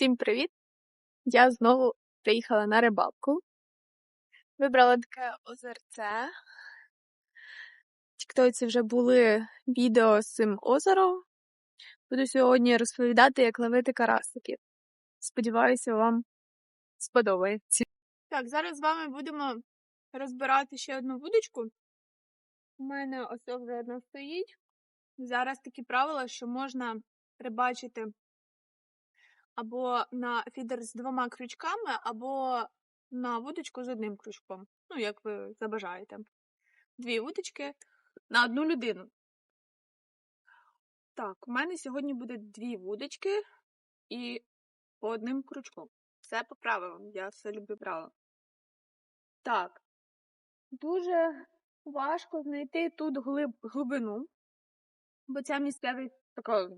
Всім привіт! Я знову приїхала на рибалку. Вибрала таке озерце. В Тіктоці вже були відео з цим озером. Буду сьогодні розповідати, як ловити карасиків. Сподіваюся, вам сподобається. Так, зараз з вами будемо розбирати ще одну вудочку. У мене ось вже одна стоїть. Зараз такі правила, що можна рибачити або на фідер з двома крючками, або на вудочку з одним крючком. Ну, як ви забажаєте. Дві вудочки на одну людину. Так, у мене сьогодні буде дві вудочки і по одним крючком. Все по правилам, я все люблю правила. Так, дуже важко знайти тут глиб, глибину, бо ця місцевість така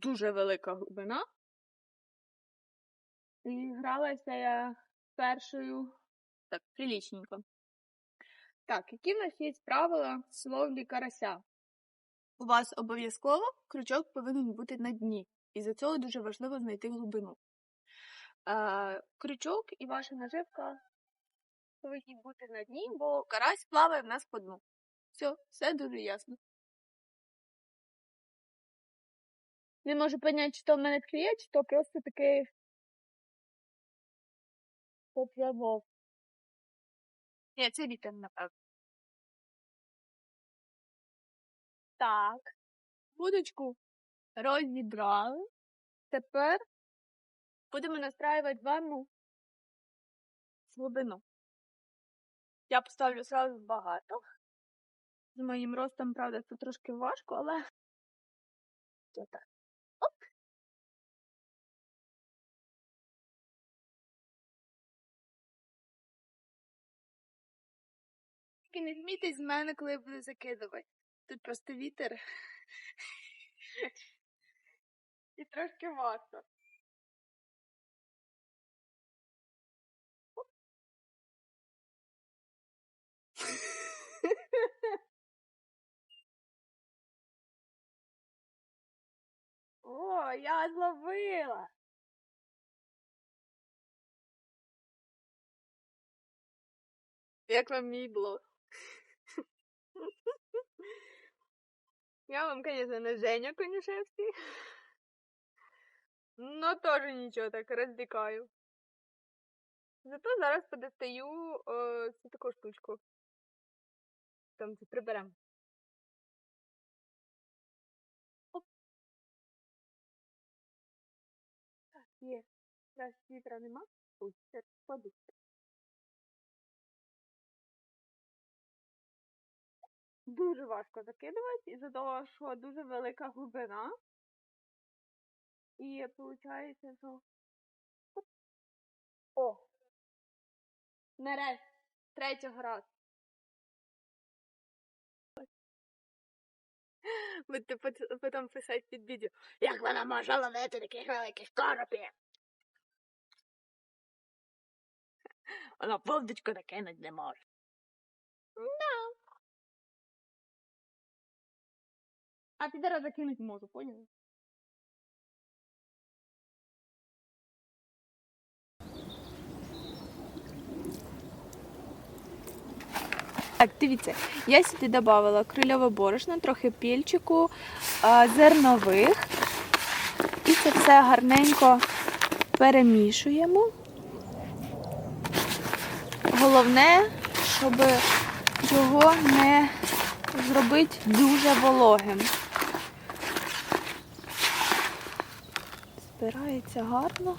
дуже велика глибина. І гралася я першою так, прилічненько. Так, які в нас є правила словлі карася? У вас обов'язково крючок повинен бути на дні. І за цього дуже важливо знайти глибину. Е, крючок і ваша наживка повинні бути на дні, бо карась плаває в нас по дну. Все, все дуже ясно. Не можу поняти, чи то в мене кліє, чи то просто такий поплавок. Ні, це вітер, напевно. Так. Будочку розібрали. Тепер будемо настраювати ванну глибину. Я поставлю сразу багато. З моїм ростом, правда, це трошки важко, але так. Тільки не змійтесь з мене, коли я буду закидувати. Тут просто вітер. І трошки важко. О, я зловила. Як вам мій блог? Я вам, конечно, не Женя Конюшевський. Но тоже нічого так роздикаю. Зато зараз подостаю о, цю таку штучку. Там це приберемо. Є. Зараз вітра нема. Це подушка. Дуже важко закидувати із-за того, що дуже велика глибина. І виходить, що... О! Нарешті, третього разу. Будете потім писати під відео, як вона може ловити таких великих коропів. Вона вовдочку накинуть не може. Да. А підера закинуть можу, поняли? Так, дивіться, я сюди додавала крильове борошно, трохи пільчику, зернових. І це все гарненько перемішуємо. Головне, щоб його не зробити дуже вологим. Збирається гарно.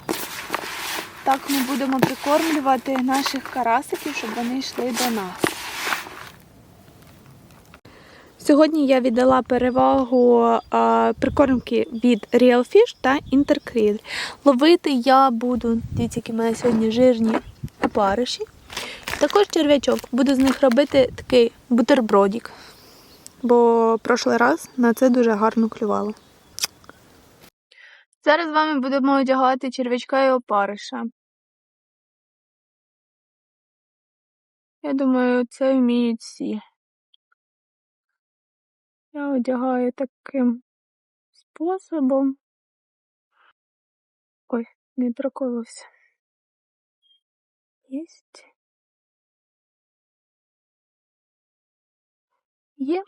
Так ми будемо прикормлювати наших карасиків, щоб вони йшли до нас. Сьогодні я віддала перевагу а, прикормки від Real Fish та Intercreed. Ловити я буду, дивіться, які в мене сьогодні жирні опариші. Також черв'ячок. Буду з них робити такий бутербродик. Бо прошлий раз на це дуже гарно клювало. Зараз з вами будемо одягати черв'ячка і опариша. Я думаю, це вміють всі. Я одягаю таким способом. Ой, не проколовся. Єсть. Є.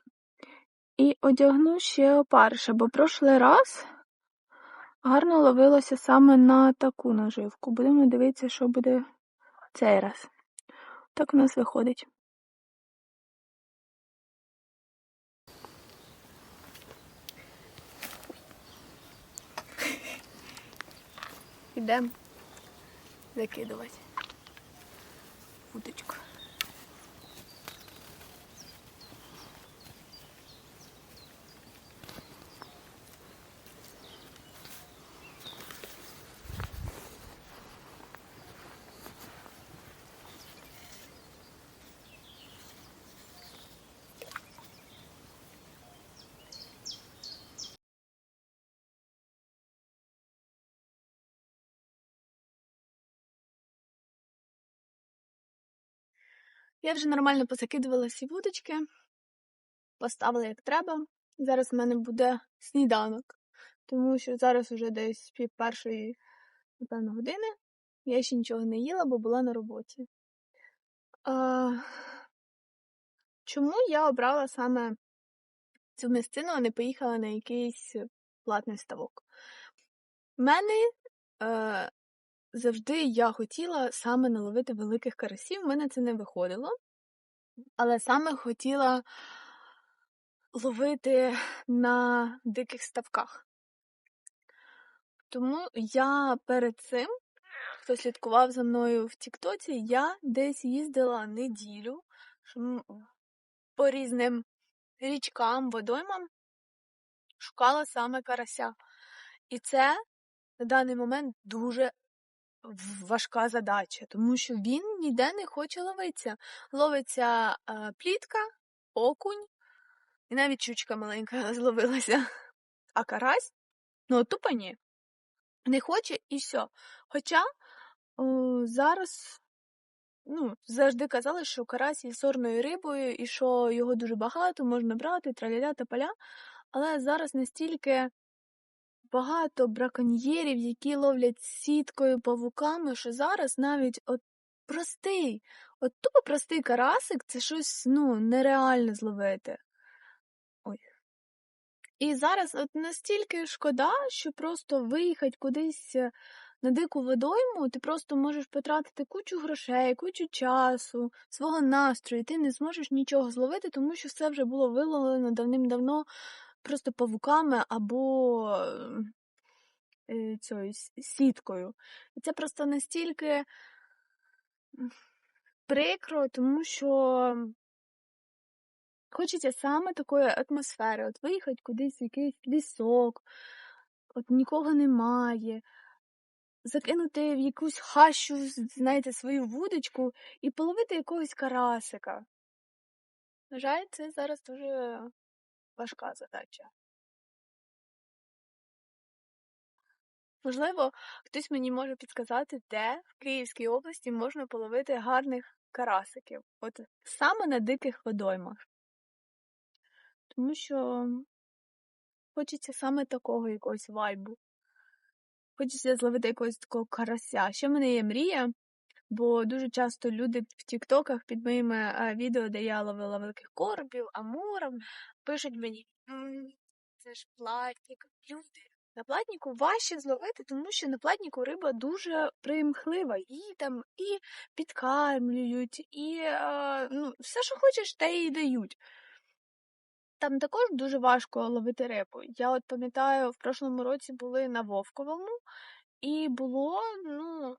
І одягну ще опарше, бо прошлий раз гарно ловилося саме на таку наживку. Будемо дивитися, що буде цей раз. Так у нас виходить. Йдемо закидувати удочку. Я вже нормально позакидувала всі вудочки, поставила як треба. Зараз в мене буде сніданок, тому що зараз вже десь пів першої, напевно, години. Я ще нічого не їла, бо була на роботі. А, Чому я обрала саме цю місцину, а не поїхала на якийсь платний ставок? У мене е, завжди я хотіла саме наловити великих карасів. У мене це не виходило. Але саме хотіла ловити на диких ставках. Тому я перед цим, хто слідкував за мною в Тіктоці, я десь їздила неділю по різним річкам, водоймам, шукала саме карася. І це на даний момент дуже важка задача, тому що він ніде не хоче ловитися. Ловиться плітка, окунь, і навіть чучка маленька зловилася. А карась, ну тупо ні. Не хоче і все. Хоча о, зараз ну, завжди казали, що карась є сорною рибою і що його дуже багато, можна брати, траляля та поля. Але зараз настільки багато браконьєрів, які ловлять сіткою павуками, що зараз навіть от простий, от тупо простий карасик це щось ну, нереально зловити. І зараз от настільки шкода, що просто виїхати кудись е, на дику водойму, ти просто можеш потратити кучу грошей, кучу часу, свого настрою, ти не зможеш нічого зловити, тому що все вже було виловлено давним-давно просто павуками або е, цією сіткою. Це просто настільки прикро, тому що хочеться саме такої атмосфери, от виїхати кудись в якийсь лісок, от нікого немає. Закинути в якусь хащу, знаєте, свою вудочку і половити якогось карасика. На жаль, це зараз дуже важка задача. Можливо, хтось мені може підказати, де в Київській області можна половити гарних карасиків, от саме на диких водоймах. Тому що хочеться саме такого якогось вайбу. Хочеться зловити якогось такого карася. Ще в мене є мрія, бо дуже часто люди в Тіктоках під моїми відео, де я ловила великих коробів, амуром, пишуть мені, це ж платник, люди. На платніку важче зловити, тому що на платніку риба дуже примхлива. Її там і підкармлюють, і ну, все, що хочеш, те і дають. Там також дуже важко ловити рибу. Я от пам'ятаю, в прошлому році були на Вовковому, і було, ну,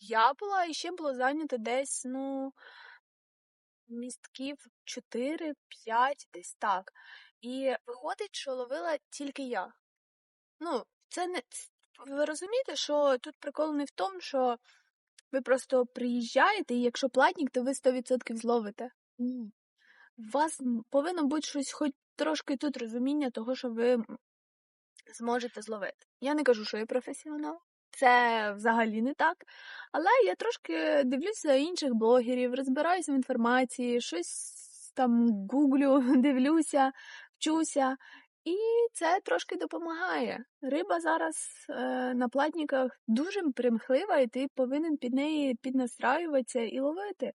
Я була і ще було зайнято десь, ну, містків 4-5, десь так. І виходить, що ловила тільки я. Ну, це не. Ви розумієте, що тут прикол не в тому, що ви просто приїжджаєте, і якщо платник, то ви 100% зловите. У вас повинно бути щось, хоч трошки тут розуміння того, що ви зможете зловити. Я не кажу, що я професіонал, це взагалі не так. Але я трошки дивлюся інших блогерів, розбираюся в інформації, щось там гуглю, дивлюся, вчуся. І це трошки допомагає. Риба зараз е, на платниках дуже примхлива, і ти повинен під неї піднастраюватися і ловити.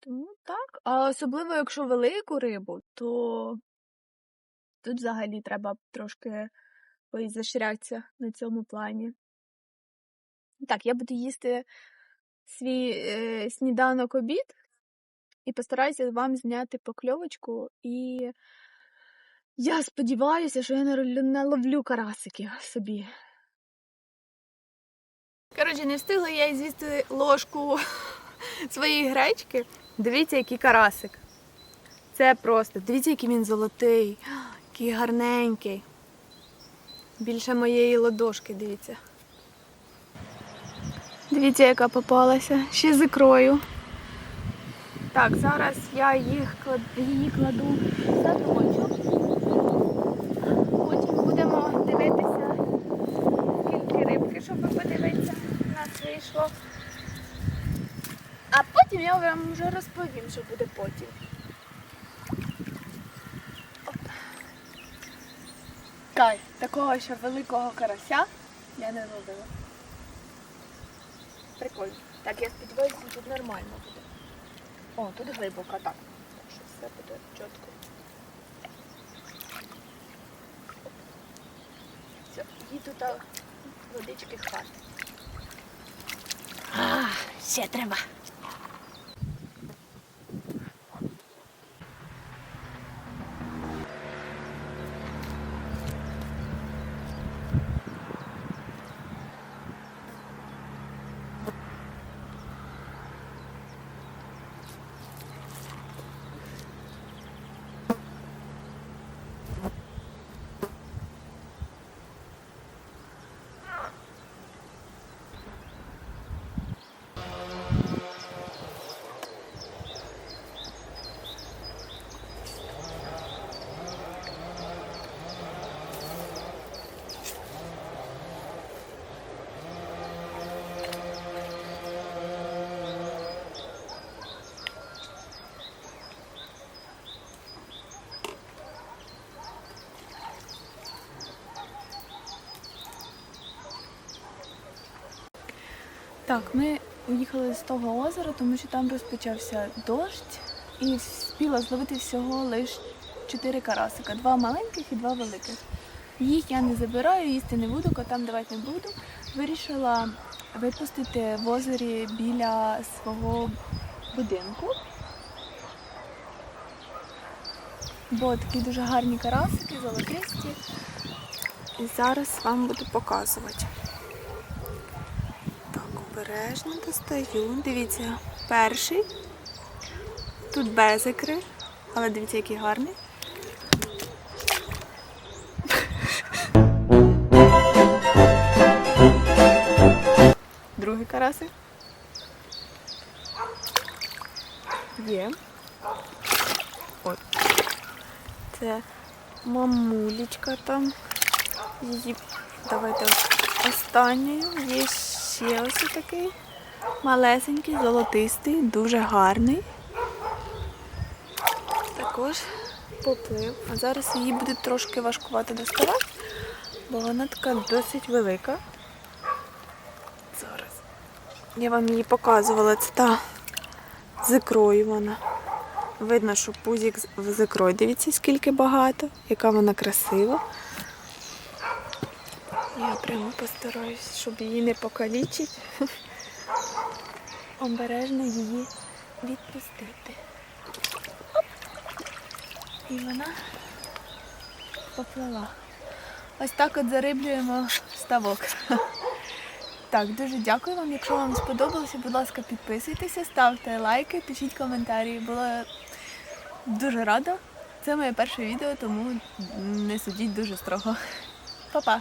Тому так. А особливо, якщо велику рибу, то тут взагалі треба трошки поізощрятися на цьому плані. Так, я буду їсти свій е, сніданок обід і постараюся вам зняти покльовочку. І я сподіваюся, що я наролю- наловлю карасиків собі. Коротше, не встигла я з'їсти ложку своєї гречки. Дивіться, який карасик. Це просто. Дивіться, який він золотий, який гарненький. Більше моєї ладошки, дивіться. Дивіться, яка попалася. Ще з ікрою. Так, зараз я їх її кладу в садочок. Потім будемо дивитися, скільки рибки, щоб ви подивитися, у нас вийшло. А потім я вам вже розповім, що буде потім. Так, такого ще великого карася я не робила. Прикольно. Так, я сподіваюся, тут нормально буде. О, тут глибоко, так. Так що все буде чітко. Все, тут а, водички хватить. А, ще треба. Так, ми уїхали з того озера, тому що там розпочався дощ і встигла зловити всього лише чотири карасика. Два маленьких і два великих. Їх я не забираю, їсти не буду, котам давати не буду. Вирішила випустити в озері біля свого будинку. Бо такі дуже гарні карасики, золотисті. І зараз вам буду показувати. Обережно достаю. Дивіться, перший. Тут без ікри, але дивіться, який гарний. Другий карасик. Є. От. Це мамулечка там. Її давайте останньою. Є ще ось такий малесенький, золотистий, дуже гарний. Також поплив. А зараз її буде трошки важкувати доставати, бо вона така досить велика. Зараз. Я вам її показувала, це та з ікрою вона. Видно, що пузик з- з ікрою. Дивіться, скільки багато, яка вона красива. Я прямо постараюсь, щоб її не покалічити. Обережно її відпустити. І вона поплила. Ось так от зариблюємо ставок. Так, дуже дякую вам. Якщо вам сподобалося, будь ласка, підписуйтеся, ставте лайки, пишіть коментарі. Була дуже рада. Це моє перше відео, тому не судіть дуже строго. Па-па!